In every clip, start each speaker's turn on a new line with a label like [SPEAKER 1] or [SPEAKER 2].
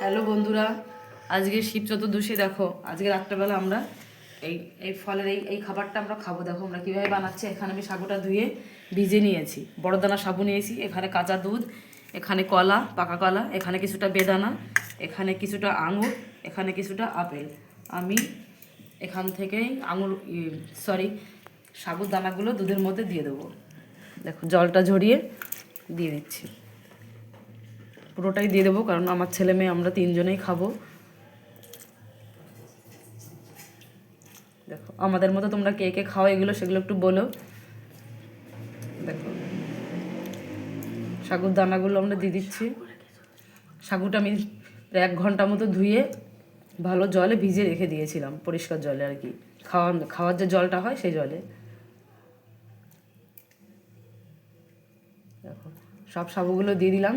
[SPEAKER 1] Hello বন্ধুরা, আজকে শিব চতুর্দশী দেখো, আজকে রাত্রেবেলা আমরা এই এই ফলের এই এই খাবারটা আমরা খাব। দেখো আমরা কীভাবে বানাচ্ছি, এখানে আমি সাগুটা ধুয়ে ভিজে নিয়েছি। বড় দানা সাবু নিয়েছি, এখানে কাঁচা দুধ, এখানে কলা, পাকা কলা, এখানে কিছুটা বেদানা, এখানে কিছুটা আঙুর, এখানে কিছুটা আপেল। আমি এখান থেকেই আঙুর সরি সাগুর দানাগুলো দুধের মধ্যে দিয়ে দেবো। দেখো জলটা ঝরিয়ে দিয়ে দিচ্ছি। পুরোটাই দিয়ে দেবো, কারণ আমার ছেলে মেয়ে আমরা তিনজনেই খাব। দেখো, আমাদের মতো তোমরা কে কে খাও এগুলো সেগুলো একটু বলো। দেখো, সাগুর দানাগুলো আমরা দিয়ে দিচ্ছি। সাগুটা আমি এক ঘণ্টা মতো ধুয়ে ভালো জলে ভিজে রেখে দিয়েছিলাম, পরিষ্কার জলে আর কি। খাওয়া, খাওয়ার যে জলটা হয় সেই জলে। দেখো, সব সাবুগুলো দিয়ে দিলাম।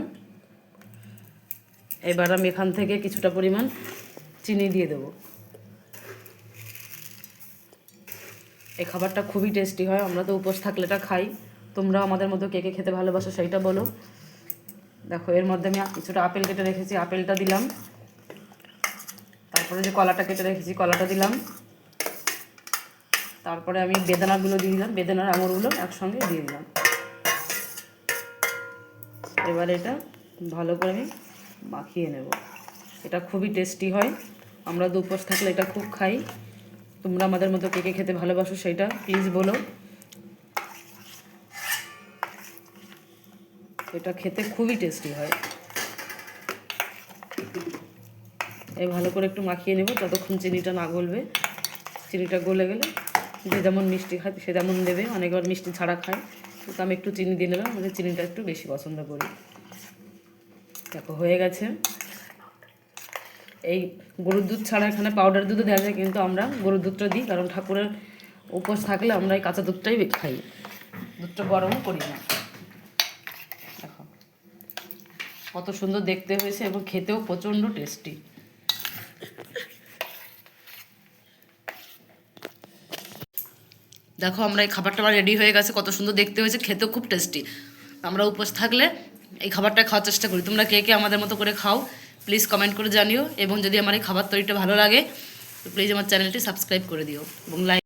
[SPEAKER 1] এবার আমি এখান থেকে কিছুটা পরিমাণ চিনি দিয়ে দেবো। এই খাবারটা খুবই টেস্টি হয়, আমরা তো উপোস থাকলে এটা খাই। তোমরা আমাদের মতো কে কে খেতে ভালোবাসো সেইটা বলো। দেখো, এর মধ্যে আমি কিছুটা আপেল কেটে রেখেছি, আপেলটা দিলাম। তারপরে যে কলাটা কেটে রেখেছি, কলাটা দিলাম। তারপরে আমি বেদানাগুলো দিয়ে দিলাম, বেদানার আঙুরগুলো একসঙ্গে দিয়ে দিলাম। এবার এটা ভালো করে আমি মাখিয়ে নেব। এটা খুবই টেস্টি হয়। আমরা দুপোস থাকলে এটা খুব খাই। তোমরা আমাদের মতো কে কে খেতে ভালোবাসো সেটা প্লিজ বলো। এটা খেতে খুবই টেস্টি হয়। এই ভালো করে একটু মাখিয়ে নেব ততক্ষণ চিনিটা না গলবে। চিনিটা গলে গেলে যে যেমন মিষ্টি খায় সে যেমন দেবে। অনেকবার মিষ্টি ছাড়া খায়। তো আমি একটু চিনি দিয়ে নিলাম। আমাদের চিনিটা একটু বেশি পছন্দ করি। দেখো, হয়ে গেছে। এই গরুর দুধ ছাড়া এখানে পাউডার দুধও দেওয়া যায়, কিন্তু আমরা গরুর দুধটা দিই, কারণ ঠাকুরের উপোস থাকলে আমরা এই কাঁচা দুধটাই খাই। দুধটা গরম করি না। দেখো, কত সুন্দর দেখতে হয়েছে এবং খেতেও প্রচণ্ড টেস্টি দেখো, আমরা এই খাবারটা রেডি হয়ে গেছে। কত সুন্দর দেখতে হয়েছে, খেতেও খুব টেস্টি আমরা উপোস থাকলে এই খাবারটা খাওয়ার চেষ্টা করি। তোমরা কে কে আমাদের মতো করে খাও প্লিজ কমেন্ট করে জানিও। এবং যদি আমার এই খাবার তৈরিটা ভালো লাগে, তো প্লিজ আমার চ্যানেলটি সাবস্ক্রাইব করে দিও। এবং লাইক